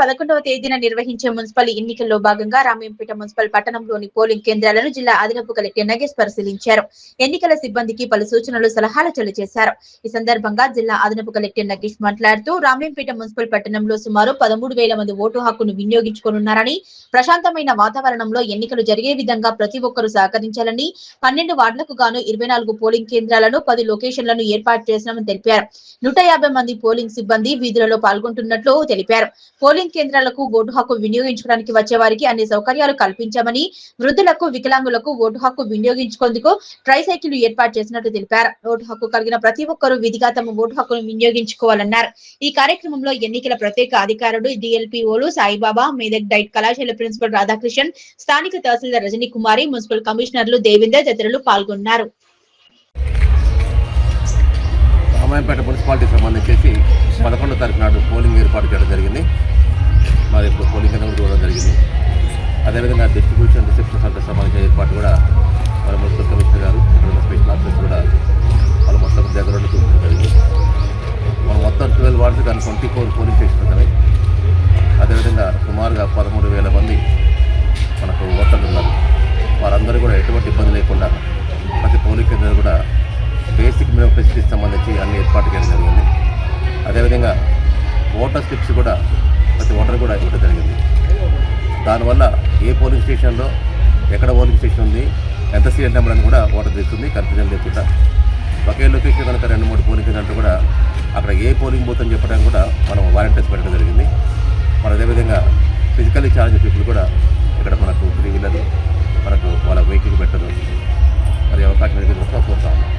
పదకొండవ తేదీన నిర్వహించే మున్సిపల్ ఎన్నికల్లో భాగంగా రామేంపేట మున్సిపల్ పట్టణంలోని పోలింగ్ కేంద్రాలను జిల్లా అదనపు కలెక్టర్ నగేష్ పరిశీలించారు. ఎన్నికల సిబ్బందికి పలు సూచనలు సలహాలు చేశారు ఈ సందర్భంగా జిల్లా అదనపు కలెక్టర్ నగేష్ మాట్లాడుతూ రామేంపేట మున్సిపల్ పట్టణంలో సుమారు పదమూడు వేల మంది ఓటు హక్కును వినియోగించుకోనున్నారని ప్రశాంతమైన వాతావరణంలో ఎన్నికలు జరిగే విధంగా ప్రతి ఒక్కరూ సహకరించాలని పన్నెండు వార్డులకు గాను ఇరవై నాలుగు పోలింగ్ కేంద్రాలను పది లొకేషన్లను ఏర్పాటు చేసినామని తెలిపారు. నూట యాభై మంది పోలింగ్ సిబ్బంది వీధులలో పాల్గొంటున్నట్లు తెలిపారు. పోలింగ్ కేంద్రాలకు ఓటు హక్కు వినియోగించుకోవడానికి వచ్చే వారికి అన్ని సౌకర్యాలు కల్పించామని వృద్ధులకు వికలాంగులకు ఓటు హక్కు వినియోగించుకుందుకు ట్రైసైకిల్ ఏర్పాటు చేసినట్టు తెలిపారు. ఓటు హక్కు కలిగిన ప్రతి ఒక్కరూ విధిగా తమ ఓటు హక్కును వినియోగించుకోవాలన్నారు. ఈ కార్యక్రమంలో ఎన్నికల ప్రత్యేక అధికారులు డిఎల్పిఓలు సాయిబాబా మేదక్ డైట్ కళాశాల ప్రిన్సిపల్ రాధాకృష్ణన్ స్థానిక తహసీల్దార్ రజనీ కుమారి మున్సిపల్ కమిషనర్లు దేవేందర్ తదితరులు పాల్గొన్నారు. రామాయంపేట మున్సిపాలిటీకి సంబంధించేసి పదకొండో తారీఖు నాడు పోలింగ్ ఏర్పాటు చేయడం జరిగింది. మరి ఇప్పుడు పోలింగ్ కూడా చూడడం జరిగింది. అదేవిధంగా డిస్ట్రిబ్యూషన్ రిసెప్షన్ సెంటర్ సంబంధించిన ఏర్పాటు కూడా వాళ్ళ మున్సిపల్ కమిషనర్ గారు ఇక్కడ ఉన్న స్పెషల్ ఆఫీసర్ కూడా వాళ్ళు మొత్తం దగ్గర ఉండి జరిగింది. మనం మొత్తం ట్వెల్వ్ వార్డ్స్ కానీ ట్వంటీ ఫోర్ పోలీస్ స్టేషన్ ఉన్నాయి అదేవిధంగా సుమారుగా పదమూడు వేల మంది మనకు ఓటర్లు ఉన్నారు. వారందరూ కూడా ఎటువంటి ఇబ్బంది లేకుండా ప్రతి పోలింగ్ కేంద్రం కూడా బేసిక్ మినిమం ఫెసిలిటీస్ సంబంధించి అన్ని ఏర్పాటు చేయడం జరిగింది. అదేవిధంగా ఓటర్ స్లిప్స్ కూడా ప్రతి ఓటర్ కూడా ఇవ్వడం జరిగింది. దానివల్ల ఏ పోలింగ్ స్టేషన్లో ఎక్కడ పోలింగ్ స్టేషన్ ఉంది ఎంత సీఎం నెంబర్ అని కూడా ఓటర్ తెలుస్తుంది కన్ఫ్యూజన్ లేకుండా. ఒకే లొకేషన్ కనుక రెండు మూడు పోలింగ్ కేంద్రాలు కూడా అక్కడ ఏ పోలింగ్ బూత్ అని చెప్పడానికి కూడా మనం వాలంటీర్స్ పెట్టడం జరిగింది. మన అదేవిధంగా ఫిజికల్లీ ఛాలెంజ్ పీపుల్ కూడా ఇక్కడ మనకు త్రీ వీలర్ మనకు వాళ్ళ వెహికల్ పెట్టడం మరి అవకాశం కోరుతా ఉన్నాం.